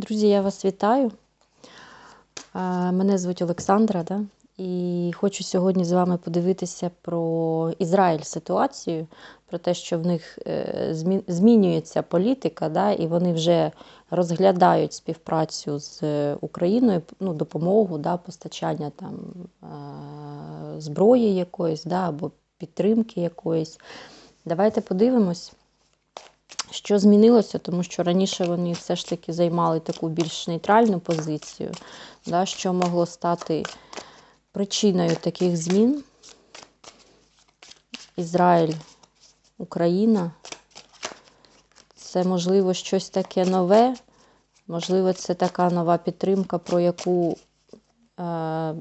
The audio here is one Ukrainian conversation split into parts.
Друзі, я вас вітаю. Мене звуть Олександра, да? і хочу сьогодні з вами подивитися про Ізраїль ситуацію, про те, що в них е, змінюється політика, да? і вони вже розглядають співпрацю з Україною, ну, допомогу, да? постачання там, зброї якоїсь да? або підтримки якоїсь. Давайте подивимось. Що змінилося, тому що раніше вони все ж таки займали таку більш нейтральну позицію, да, що могло стати причиною таких змін. Ізраїль, Україна. Це, можливо, щось таке нове, можливо, це така нова підтримка, про яку е,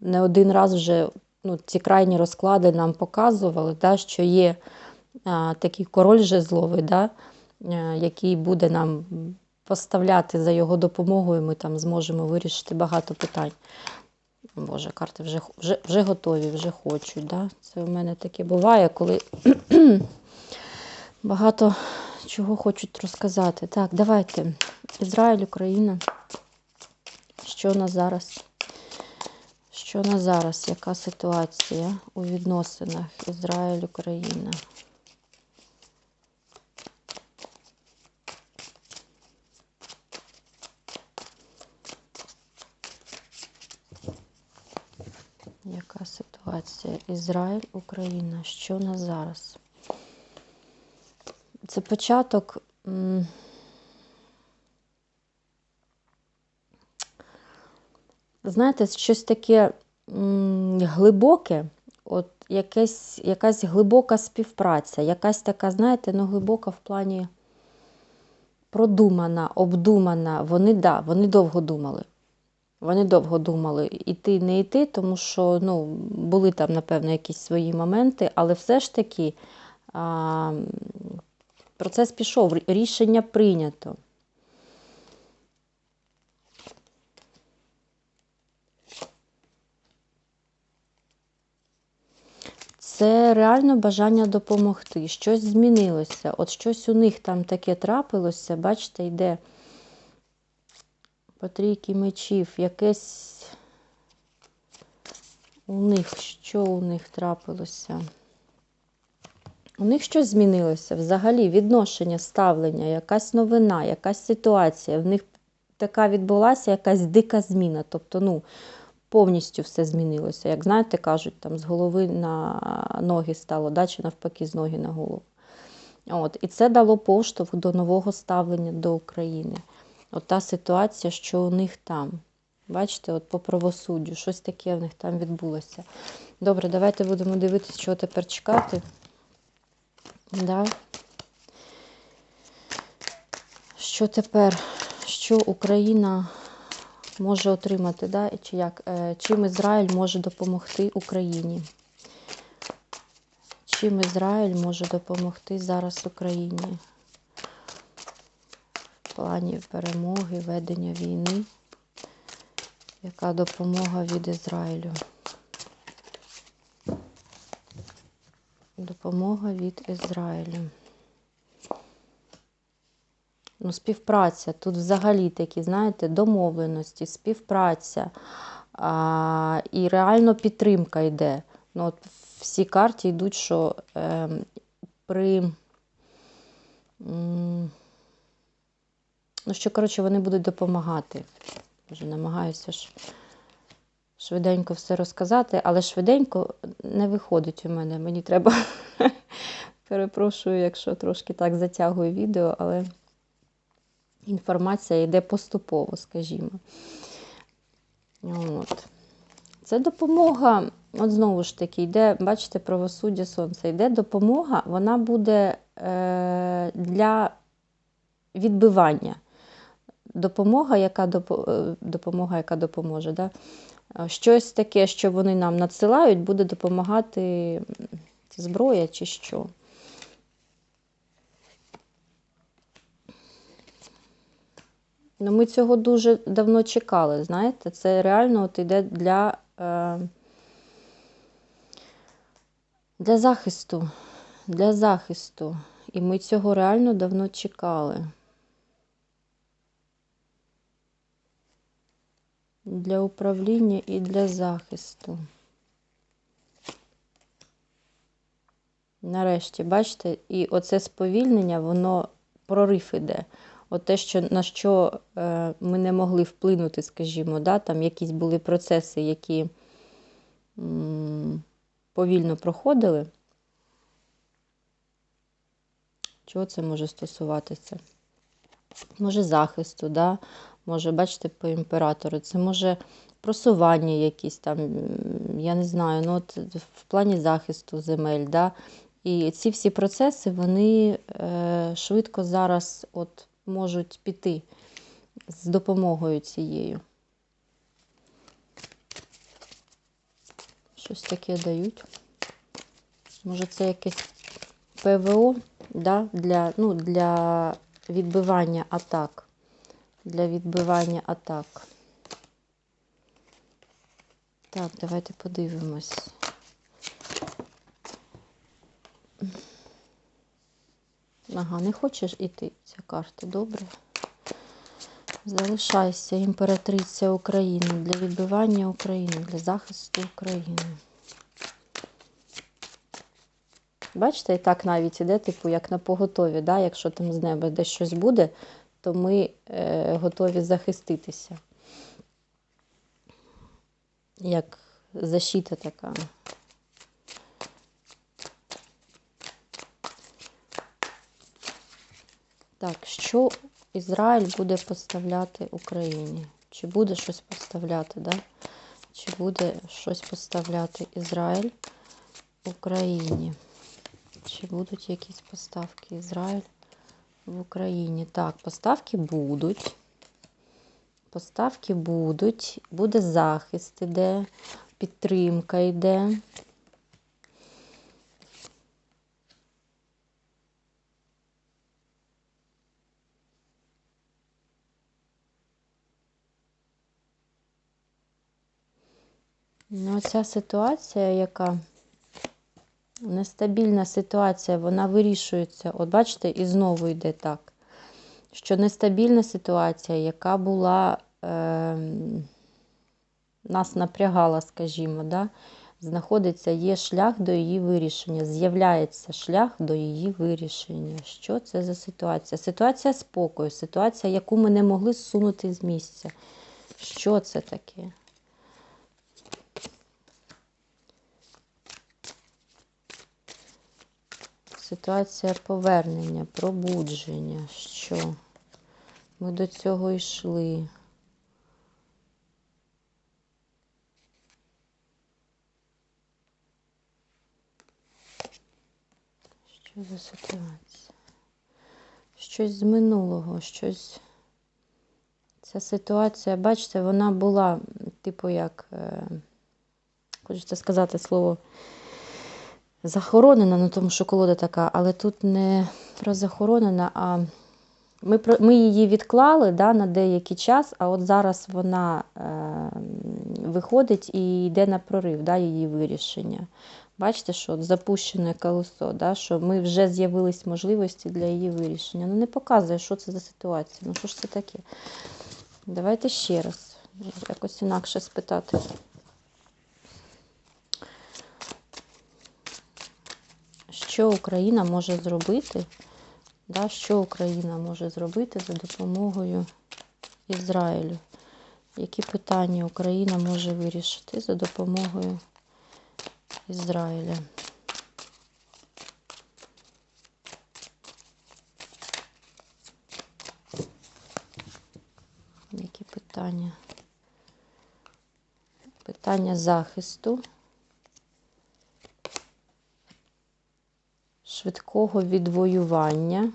не один раз вже ну, ці крайні розклади нам показували, да, що є а, такий король жезловий, да, е, який буде нам поставляти за його допомогою, ми там зможемо вирішити багато питань. Боже, карти вже, вже, вже готові, вже хочуть. Да? Це у мене таке буває, коли багато чого хочуть розказати. Так, давайте. Ізраїль, Україна. Що на зараз? Що на зараз? Яка ситуація у відносинах Ізраїль-Україна? Яка ситуація? Ізраїль, Україна. Що на зараз? Це початок. Знаєте, щось таке глибоке, от якесь, якась глибока співпраця, якась така, знаєте, ну глибока в плані продумана, обдумана. Вони, да, вони довго думали. Вони довго думали, іти, не йти, тому що ну, були там, напевно, якісь свої моменти, але все ж таки а, процес пішов, рішення прийнято. Це реально бажання допомогти. Щось змінилося. От щось у них там таке трапилося, бачите, йде по трійки мечів, якесь у них, що у них трапилося? У них щось змінилося взагалі, відношення, ставлення, якась новина, якась ситуація. В них така відбулася якась дика зміна. Тобто, ну, повністю все змінилося. Як знаєте, кажуть, там з голови на ноги стало, да, чи навпаки, з ноги на голову. От. І це дало поштовх до нового ставлення до України. От та ситуація, що у них там. Бачите, от по правосуддю, щось таке в них там відбулося. Добре, давайте будемо дивитися, що тепер чекати. Да. Що тепер, що Україна може отримати, да? чи як, е, чим Ізраїль може допомогти Україні? Чим Ізраїль може допомогти зараз Україні? В плані перемоги, ведення війни. Яка допомога від Ізраїлю? Допомога від Ізраїлю. Ну, співпраця. Тут взагалі такі, знаєте, домовленості, співпраця а, і реально підтримка йде. Ну, от Всі карти йдуть, що е, при. м, Ну, що, коротше, вони будуть допомагати. Вже намагаюся ж швиденько все розказати, але швиденько не виходить у мене. Мені треба. Перепрошую, якщо трошки так затягую відео, але інформація йде поступово, скажімо. От. Це допомога, от знову ж таки, йде, бачите, правосуддя сонця, йде допомога, вона буде е, для відбивання. Допомога, яка е, допомога, яка допоможе. Да? Е, Щось таке, що вони нам надсилають, буде допомагати зброя чи що. Ну, ми цього дуже давно чекали, знаєте, це реально от іде для, е, для захисту. Для захисту. І ми цього реально давно чекали. Для управління і для захисту. Нарешті, бачите, і оце сповільнення, воно прорив іде. От те, що, на що е, ми не могли вплинути, скажімо, да, там якісь були процеси, які м, повільно проходили. Чого це може стосуватися? Може захисту, да? Може, бачите, по імператору, це може просування якісь там, я не знаю, ну от в плані захисту земель. Да? І ці всі процеси, вони е, швидко зараз от можуть піти з допомогою цією. Щось таке дають. Може, це якесь ПВО да, для, ну, для відбивання атак. Для відбивання атак. Так, давайте подивимось. Ага, не хочеш іти ця карта, добре. Залишайся, імператриця України для відбивання України, для захисту України. Бачите, і так навіть іде, типу, як на поготові, да? якщо там з неба десь щось буде, то ми е, готові захиститися. Як защита така. Так, що Ізраїль буде поставляти Україні? Чи буде щось поставляти, да? Чи буде щось поставляти Ізраїль Україні? Чи будуть якісь поставки Ізраїль в Україні? Так, поставки будуть. Поставки будуть. Буде захист іде, підтримка йде. Ну, ця ситуація, яка нестабільна ситуація, вона вирішується. От бачите, і знову йде так, що нестабільна ситуація, яка була, е, нас напрягала, скажімо, да, знаходиться, є шлях до її вирішення. З'являється шлях до її вирішення. Що це за ситуація? Ситуація спокою, ситуація, яку ми не могли зсунути з місця. Що це таке? Ситуація повернення, пробудження. Що? Ми до цього йшли. Що за ситуація? Щось з минулого, щось. Ця ситуація, бачите, вона була, типу, як, е, хочеться сказати слово захоронена, ну тому що колода така, але тут не про захоронена, а ми ми її відклали да, на деякий час, а от зараз вона е, виходить і йде на прорив, да, її вирішення. Бачите, що от запущене колесо, да, що ми вже з'явились можливості для її вирішення. Ну, не показує, що це за ситуація. Ну, що ж це таке? Давайте ще раз, якось інакше спитати. Що Україна може зробити? Да, Що Україна може зробити за допомогою Ізраїлю? Які питання Україна може вирішити за допомогою Ізраїля? Які питання? Питання захисту. Швидкого відвоювання.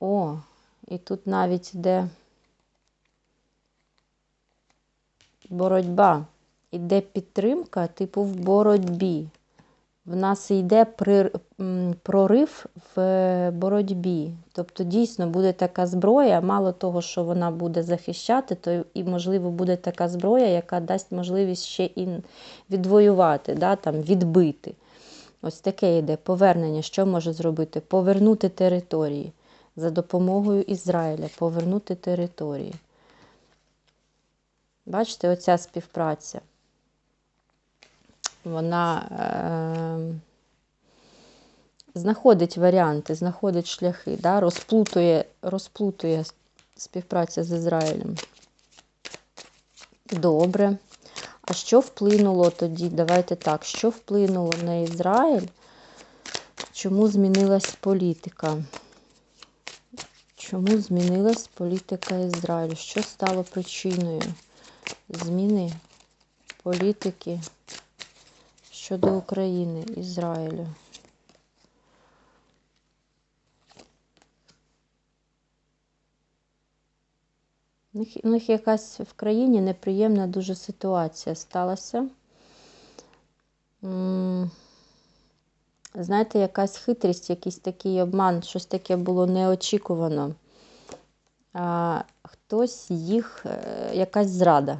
О, і тут навіть йде боротьба. Іде підтримка, типу, в боротьбі в нас йде прорив в боротьбі. Тобто, дійсно буде така зброя, мало того, що вона буде захищати, то і, можливо, буде така зброя, яка дасть можливість ще і відвоювати, да, там, відбити. Ось таке йде повернення. Що може зробити? Повернути території за допомогою Ізраїля, повернути території. Бачите, оця співпраця. Вона е, знаходить варіанти, знаходить шляхи, да? розплутує, розплутує співпраця з Ізраїлем. Добре. А що вплинуло тоді? Давайте так, що вплинуло на Ізраїль? Чому змінилась політика? Чому змінилась політика Ізраїлю? Що стало причиною зміни політики щодо України, Ізраїлю? У них, якась в країні неприємна дуже ситуація сталася. Знаєте, якась хитрість, якийсь такий обман, щось таке було неочікувано. Хтось їх, е, якась зрада.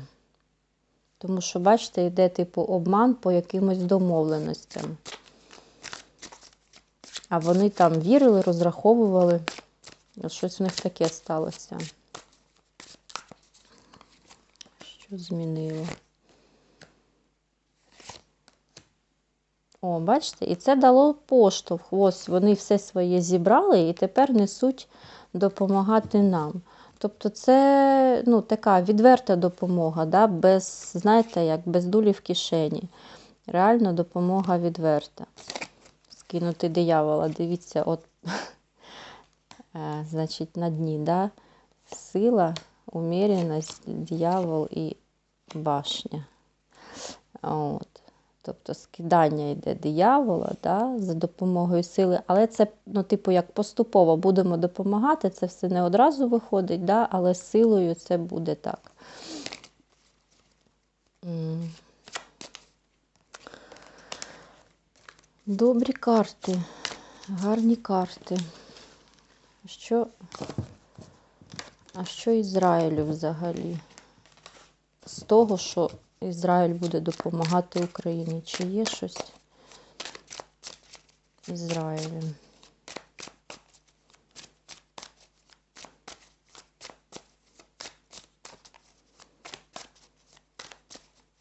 Тому що, бачите, йде типу обман по якимось домовленостям. А вони там вірили, розраховували. Щось у них таке сталося. Що змінило? О, бачите, і це дало поштовх. Ось вони все своє зібрали і тепер несуть допомагати нам. Тобто це ну, така відверта допомога, да? без, знаєте, як без дулі в кишені. Реально допомога відверта. Скинути диявола. Дивіться, от, е, значить, на дні, да? сила, уміряність, диявол і башня. От. Тобто скидання йде диявола да, за допомогою сили, але це, ну, типу, як поступово будемо допомагати, це все не одразу виходить, да, але силою це буде так. Добрі карти, гарні карти. Що, а що Ізраїлю взагалі? З того, що Ізраїль буде допомагати Україні. Чи є щось Ізраїлю?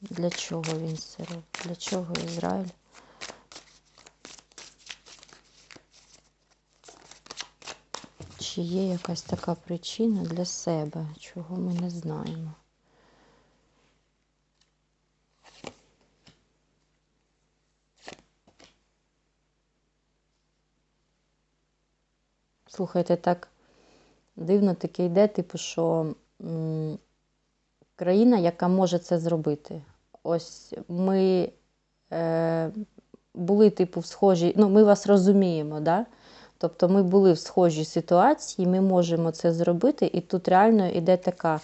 Для чого він це робить? Для чого Ізраїль? Чи є якась така причина для себе, чого ми не знаємо? Слухайте, так дивно таке йде, типу, що м, країна, яка може це зробити. Ось ми е, були, типу, в схожій, ну, ми вас розуміємо, да? Тобто ми були в схожій ситуації, ми можемо це зробити, і тут реально йде така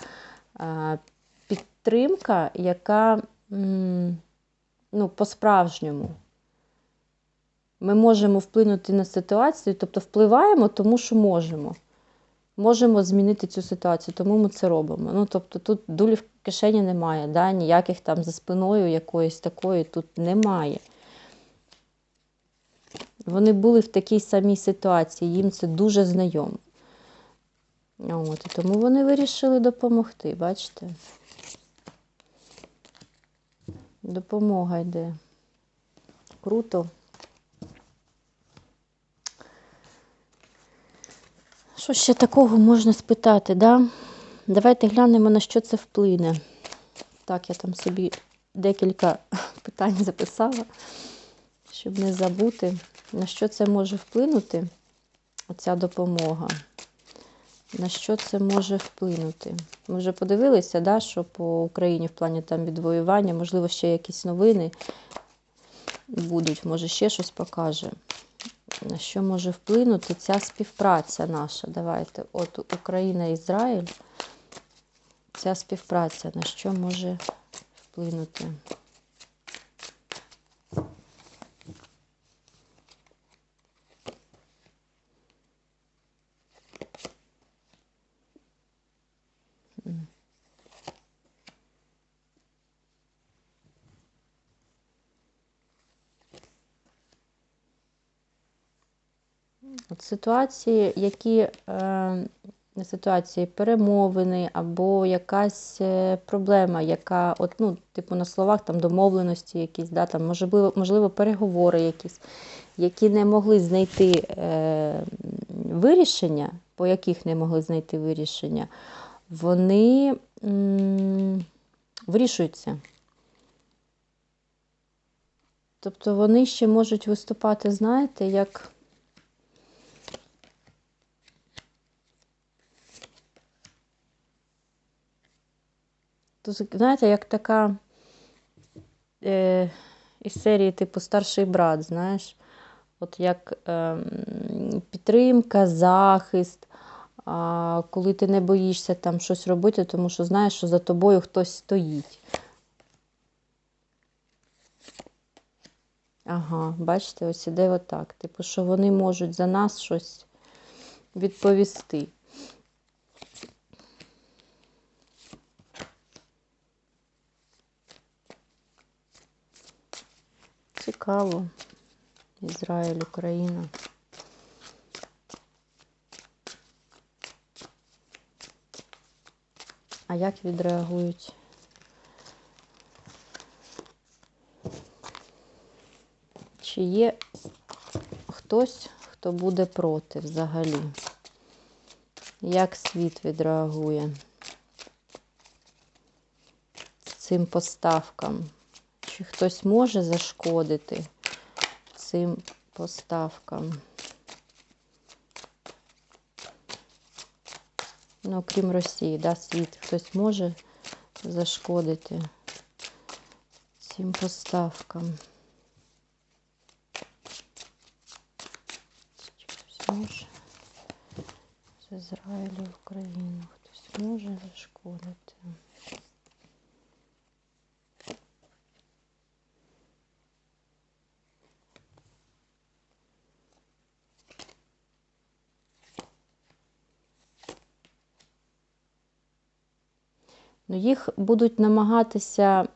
е, підтримка, яка м, ну, по-справжньому. Ми можемо вплинути на ситуацію, тобто впливаємо, тому що можемо. Можемо змінити цю ситуацію, тому ми це робимо. Ну, тобто тут дулі в кишені немає, да? ніяких там за спиною якоїсь такої тут немає. Вони були в такій самій ситуації, їм це дуже знайомо. От, і тому вони вирішили допомогти, бачите? Допомога йде. Круто. Що ще такого можна спитати, да? Давайте глянемо, на що це вплине. Так, я там собі декілька питань записала, щоб не забути, на що це може вплинути, оця допомога. На що це може вплинути? Ми вже подивилися, да, що по Україні в плані там відвоювання, можливо, ще якісь новини будуть, може ще щось покаже. На що може вплинути ця співпраця наша? Давайте, от Україна Ізраїль. Ця співпраця на що може вплинути? От ситуації, які е, ситуації, перемовини або якась е, проблема, яка, от, ну, типу, на словах там домовленості якісь, да, там, можливо, можливо, переговори якісь, які не могли знайти е, вирішення, по яких не могли знайти вирішення, вони м, вирішуються. Тобто вони ще можуть виступати, знаєте, як. То, знаєте, як така е, із серії, типу, старший брат, знаєш, от як е, підтримка, захист, а, коли ти не боїшся там щось робити, тому що знаєш, що за тобою хтось стоїть. Ага, бачите, ось іде отак. Типу, що вони можуть за нас щось відповісти. Цікаво. Ізраїль, Україна. А як відреагують? Чи є хтось, хто буде проти взагалі? Як світ відреагує цим поставкам? Чи хтось може зашкодити цим поставкам? Ну, окрім Росії, да, світ хтось може зашкодити цим поставкам. Може з Ізраїлю в Україну, хтось може зашкодити. Ну, їх будуть намагатися,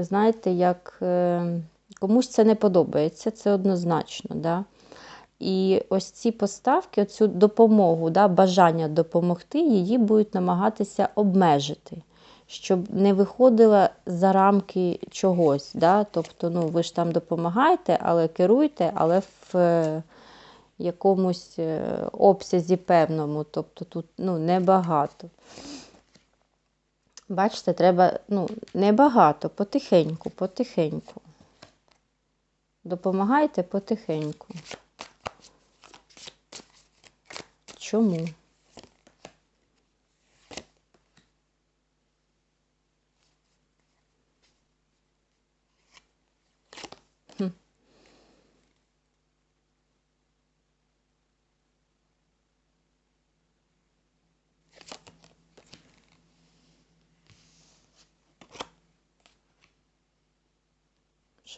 знаєте, як е, комусь це не подобається, це однозначно. Да? І ось ці поставки, оцю допомогу, да, бажання допомогти, її будуть намагатися обмежити, щоб не виходила за рамки чогось. Да? Тобто, ну, ви ж там допомагаєте, але керуйте, але в е, якомусь е, обсязі певному, тобто тут ну, небагато. Бачите, треба ну, небагато, потихеньку, потихеньку. Допомагайте потихеньку. Чому?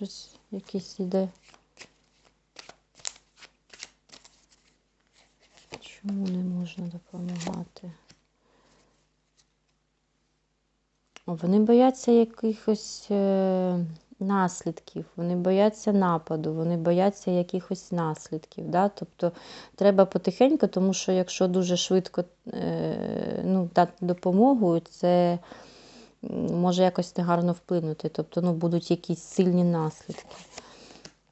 Щось якесь іде. Чому не можна допомагати? Вони бояться якихось е, наслідків, вони бояться нападу, вони бояться якихось наслідків. Да? Тобто треба потихеньку, тому що якщо дуже швидко е, ну, дати допомогу, це може якось негарно вплинути. Тобто ну, будуть якісь сильні наслідки,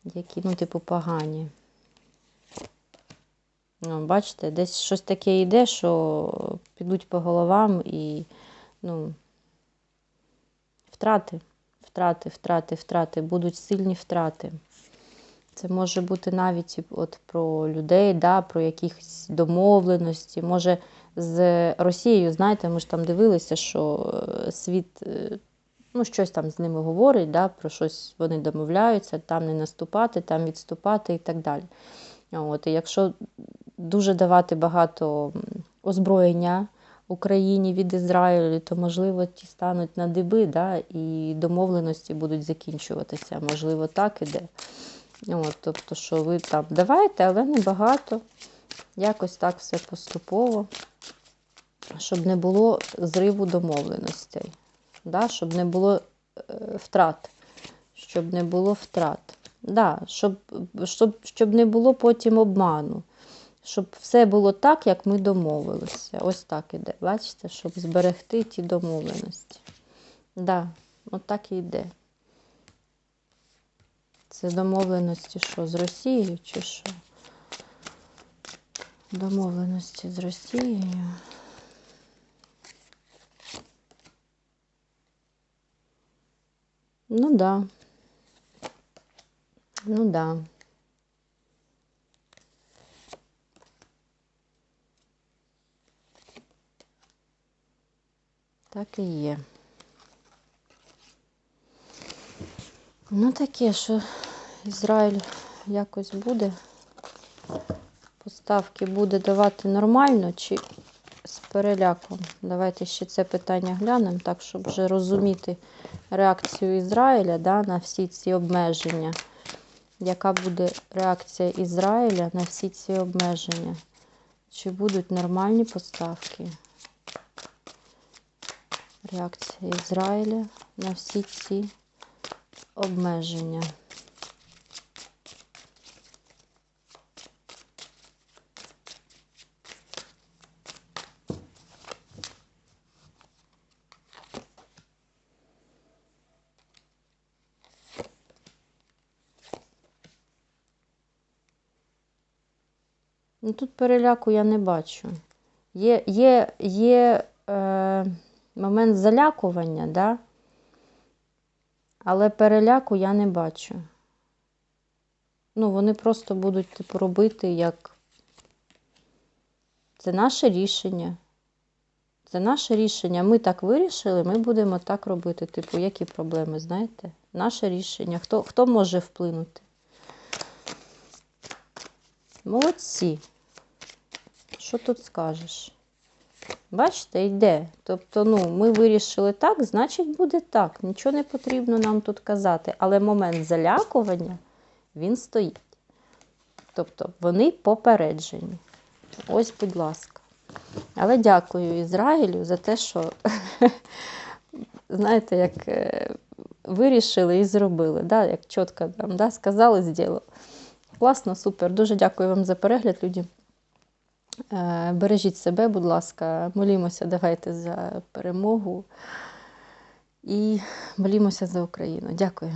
які, ну, типу, погані. Ну, бачите, десь щось таке йде, що підуть по головам і ну, втрати, втрати, втрати, втрати, будуть сильні втрати. Це може бути навіть от про людей, да, про якісь домовленості. Може, з Росією, знаєте, ми ж там дивилися, що е, світ е, ну, щось там з ними говорить, да, про щось вони домовляються, там не наступати, там відступати і так далі. От, І якщо дуже давати багато озброєння Україні від Ізраїлю, то, можливо, ті стануть на диби, да, і домовленості будуть закінчуватися. Можливо, так іде. От, Тобто, що ви там давайте, але не багато. Якось так все поступово, щоб не було зриву домовленостей, да, щоб не було е, втрат, щоб не було втрат. Да, щоб, щоб, щоб не було потім обману. щоб все було так, як ми домовилися. Ось так іде. Бачите, щоб зберегти ті домовленості. Да, от так і йде. Це домовленості що, з Росією чи що? Домовленості з Росією. Ну да. Ну да. Так і є. Ну таке, що Ізраїль якось буде. Поставки буде давати нормально чи переляком. Давайте ще це питання глянемо, так, щоб вже розуміти реакцію Ізраїля да, на всі ці обмеження. Яка буде реакція Ізраїля на всі ці обмеження? Чи будуть нормальні поставки? Реакція Ізраїля на всі ці обмеження. Ну, тут переляку я не бачу. Є, є, є е, момент залякування, да? але переляку я не бачу. Ну, вони просто будуть типу, робити як. Це наше рішення. Це наше рішення. Ми так вирішили, ми будемо так робити. Типу, які проблеми, знаєте? Наше рішення. Хто, хто може вплинути? Молодці. Що тут скажеш? Бачите, йде. Тобто, ну, ми вирішили так, значить буде так. Нічого не потрібно нам тут казати. Але момент залякування, він стоїть. Тобто, вони попереджені. Ось, будь ласка. Але дякую Ізраїлю за те, що, знаєте, як е, вирішили і зробили. Да? Як чітко там, да? сказали, зробили. Класно, супер. Дуже дякую вам за перегляд, люди. Е, Бережіть себе, будь ласка, молімося, давайте за перемогу і молімося за Україну. Дякую.